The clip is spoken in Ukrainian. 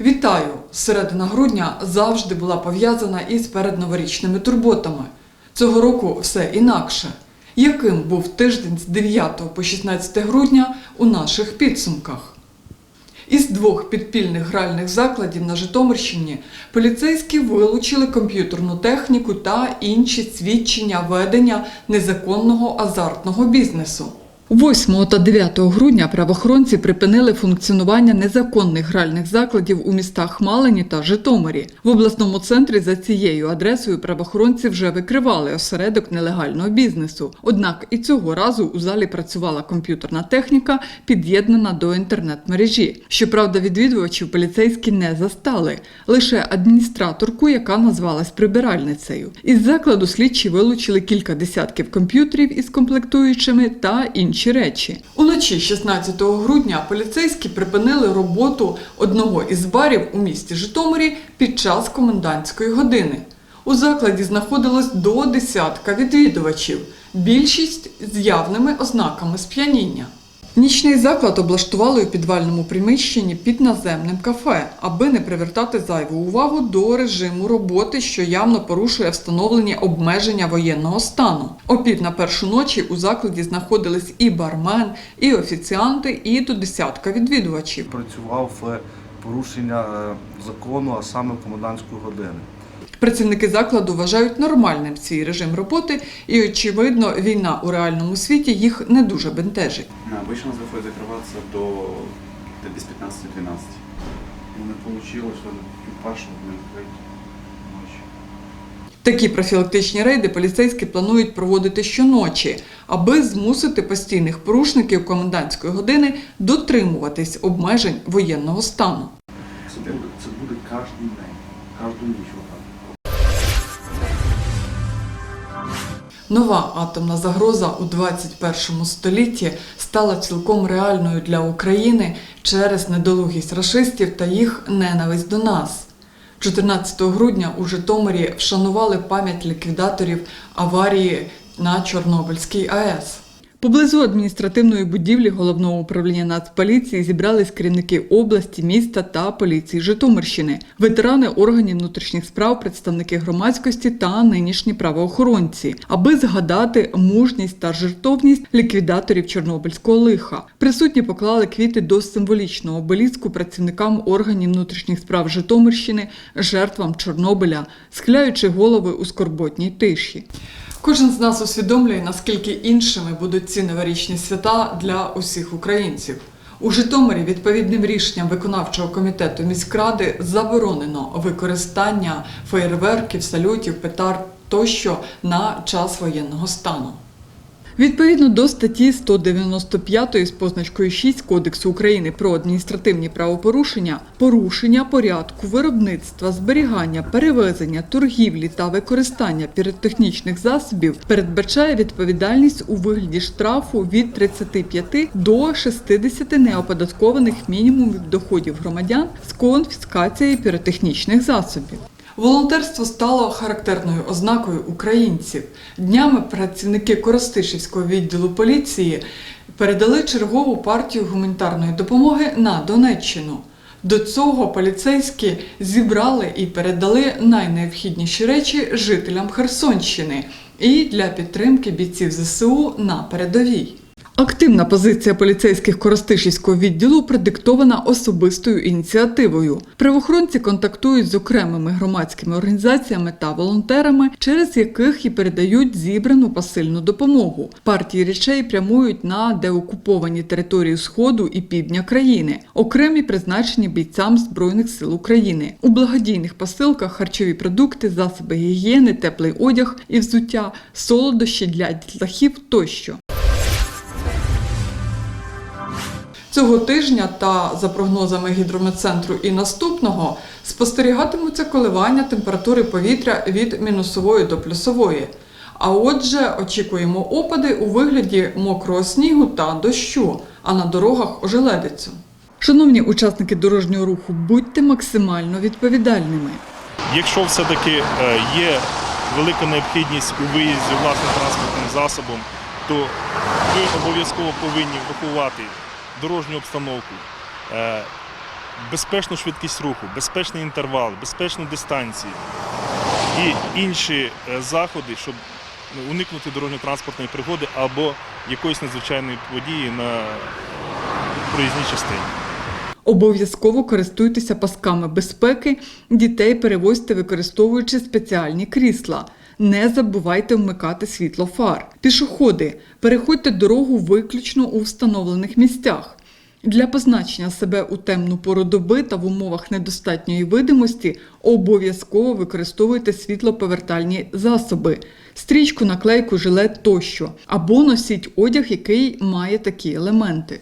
Вітаю! Середина грудня завжди була пов'язана із передноворічними турботами. Цього року все інакше. Яким був тиждень з 9 по 16 грудня у наших підсумках? Із двох підпільних гральних закладів на Житомирщині поліцейські вилучили комп'ютерну техніку та інші свідчення ведення незаконного азартного бізнесу. 8 та 9 грудня правоохоронці припинили функціонування незаконних гральних закладів у містах Малині та Житомирі. В обласному центрі за цією адресою правоохоронці вже викривали осередок нелегального бізнесу. Однак і цього разу у залі працювала комп'ютерна техніка, під'єднана до інтернет-мережі. Щоправда, відвідувачів поліцейські не застали, лише адміністраторку, яка назвалась прибиральницею. Із закладу слідчі вилучили кілька десятків комп'ютерів із комплектуючими та інші речі. Уночі 16 грудня поліцейські припинили роботу одного із барів у місті Житомирі під час комендантської години. У закладі знаходилось до десятка відвідувачів, більшість з явними ознаками сп'яніння. Нічний заклад облаштували у підвальному приміщенні під наземним кафе, аби не привертати зайву увагу до режиму роботи, що явно порушує встановлені обмеження воєнного стану. Опів на першу ночі у закладі знаходились і бармен, і офіціанти, і до десятка відвідувачів. працював порушення е, закону, а саме комендантської години. Працівники закладу вважають нормальним свій режим роботи, і очевидно, війна у реальному світі їх не дуже бентежить. Обычно у нас выходит закрываться до, до без 15-12. Ну, не вийшло, що пашу не вийти ночі. Такі профілактичні рейди поліцейські планують проводити щоночі, аби змусити постійних порушників комендантської години дотримуватись обмежень воєнного стану. Це буде, це буде кожен день, кожну ніч. Нова атомна загроза у 21 столітті стала цілком реальною для України через недолугість рашистів та їх ненависть до нас. 14 грудня у Житомирі вшанували пам'ять ліквідаторів аварії на Чорнобильській АЕС. Поблизу адміністративної будівлі головного управління Нацполіції зібрались керівники області, міста та поліції Житомирщини, ветерани органів внутрішніх справ, представники громадськості та нинішні правоохоронці, аби згадати мужність та жертовність ліквідаторів Чорнобильського лиха. Присутні поклали квіти до символічного обеліску працівникам органів внутрішніх справ Житомирщини, жертвам Чорнобиля, схиляючи голови у скорботній тиші. Кожен з нас усвідомлює, наскільки іншими будуть ці новорічні свята для усіх українців. У Житомирі відповідним рішенням виконавчого комітету міськради заборонено використання феєрверків, салютів, петард тощо на час воєнного стану. Відповідно до статті 195 з позначкою 6 Кодексу України про адміністративні правопорушення, порушення порядку виробництва, зберігання, перевезення, торгівлі та використання піротехнічних засобів передбачає відповідальність у вигляді штрафу від 35 до 60 неоподаткованих мінімумів доходів громадян з конфіскацією піротехнічних засобів. Волонтерство стало характерною ознакою українців. Днями працівники Коростишівського відділу поліції передали чергову партію гуманітарної допомоги на Донеччину. До цього поліцейські зібрали і передали найнеобхідніші речі жителям Херсонщини і для підтримки бійців ЗСУ на передовій. Активна позиція поліцейських Коростишівського відділу продиктована особистою ініціативою. Правоохоронці контактують з окремими громадськими організаціями та волонтерами, через яких і передають зібрану посильну допомогу. Партії речей прямують на деокуповані території Сходу і півдня країни, окремі призначені бійцям Збройних сил України. У благодійних посилках харчові продукти, засоби гігієни, теплий одяг і взуття, солодощі для дітлахів тощо. Цього тижня та за прогнозами гідрометцентру і наступного спостерігатимуться коливання температури повітря від мінусової до плюсової. А отже, очікуємо опади у вигляді мокрого снігу та дощу, а на дорогах ожеледицю. Шановні учасники дорожнього руху, будьте максимально відповідальними. Якщо все-таки е, є велика необхідність у виїзді власним транспортним засобом, то ви обов'язково повинні врахувати дорожню обстановку, е, безпечну швидкість руху, безпечний інтервал, безпечну дистанцію і інші е, заходи, щоб уникнути дорожньо-транспортної пригоди або якоїсь надзвичайної події на проїзній частині. Обов'язково користуйтеся пасками безпеки, дітей перевозьте, використовуючи спеціальні крісла. Не забувайте вмикати світло фар. Пішоходи, переходьте дорогу виключно у встановлених місцях. Для позначення себе у темну пору доби та в умовах недостатньої видимості обов'язково використовуйте світлоповертальні засоби, стрічку, наклейку, жилет тощо, або носіть одяг, який має такі елементи.